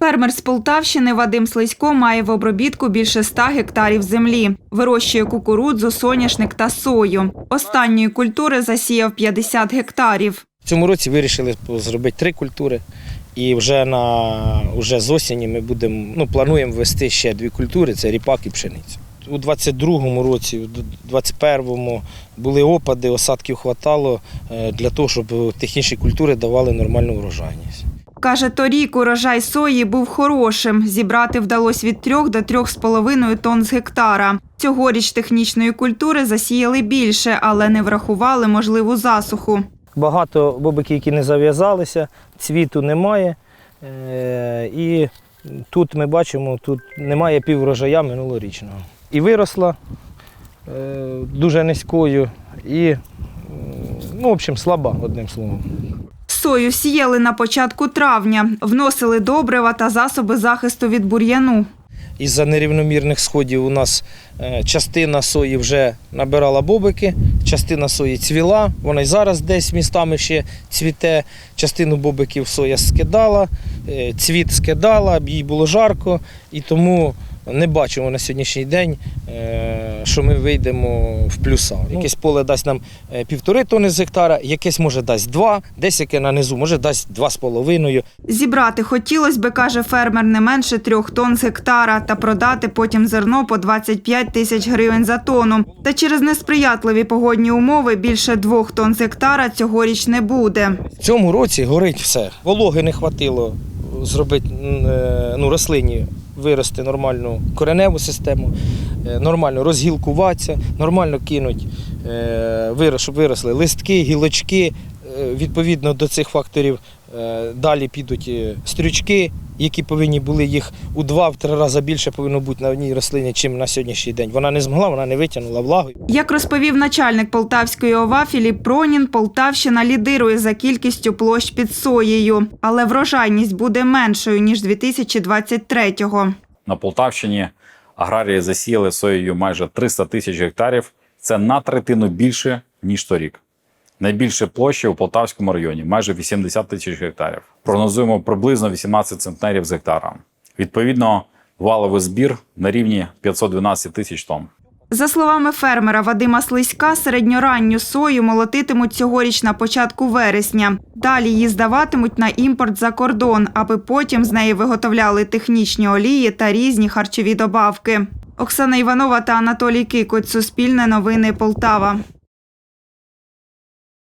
Фермер з Полтавщини Вадим Слизько має в обробітку більше 100 гектарів землі. Вирощує кукурудзу, соняшник та сою. Останньої культури засіяв 50 гектарів. В цьому році вирішили зробити три культури. І вже на вже з осені ми будемо ну, плануємо ввести ще дві культури це ріпак і пшениця. У 22-му році, у 21-му були опади, осадків хватало е, для того, щоб технічні культури давали нормальну врожайність. Каже, торік урожай сої був хорошим. Зібрати вдалося від 3 до 3,5 тонн з гектара. Цьогоріч технічної культури засіяли більше, але не врахували можливу засуху. Багато бобиків, які не зав'язалися, цвіту немає. Е, І тут ми бачимо, тут немає півврожая минулорічного. І виросла е, дуже низькою і, ну, в общем, слаба, одним словом. Сою сіяли на початку травня, вносили добрива та засоби захисту від бур'яну. Із-за нерівномірних сходів у нас е, частина сої вже набирала бобики, частина сої цвіла, вона й зараз десь містами ще цвіте. Частину бобиків соя скидала, е, цвіт скидала, їй було жарко, і тому не бачимо на сьогоднішній день, е, що ми вийдемо в плюса. Якесь поле дасть нам е, півтори тони з гектара, якесь може дасть два, десь яке на низу, може дасть два з половиною. Зібрати хотілося би, каже фермер, не менше трьох тонн з гектара та продати потім зерно по 25 тисяч гривень за тонну. Та через несприятливі погодні умови більше двох тонн з гектара цьогоріч не буде. В цьому році горить все. Вологи не хватило зробити е, ну, рослині вирости нормальну кореневу систему, е, нормально розгілкуватися, нормально кинуть, е, щоб виросли листки, гілочки. Відповідно до цих факторів далі підуть стрючки, які повинні були їх у два-три рази більше повинно бути на одній рослині, чим на сьогоднішній день. Вона не змогла, вона не витягнула влагу. Як розповів начальник Полтавської ОВА Філіп Пронін, Полтавщина лідирує за кількістю площ під соєю, але врожайність буде меншою ніж 2023-го. На Полтавщині аграрії засіяли соєю майже 300 тисяч гектарів. Це на третину більше, ніж торік. Найбільше площі у Полтавському районі майже 80 тисяч гектарів. Прогнозуємо приблизно 18 центнерів з гектара. Відповідно, валовий збір на рівні 512 тисяч тонн. За словами фермера Вадима Слизька, середньоранню сою молотитимуть цьогоріч на початку вересня. Далі її здаватимуть на імпорт за кордон, аби потім з неї виготовляли технічні олії та різні харчові добавки. Оксана Іванова та Анатолій Кикоць. Суспільне новини Полтава.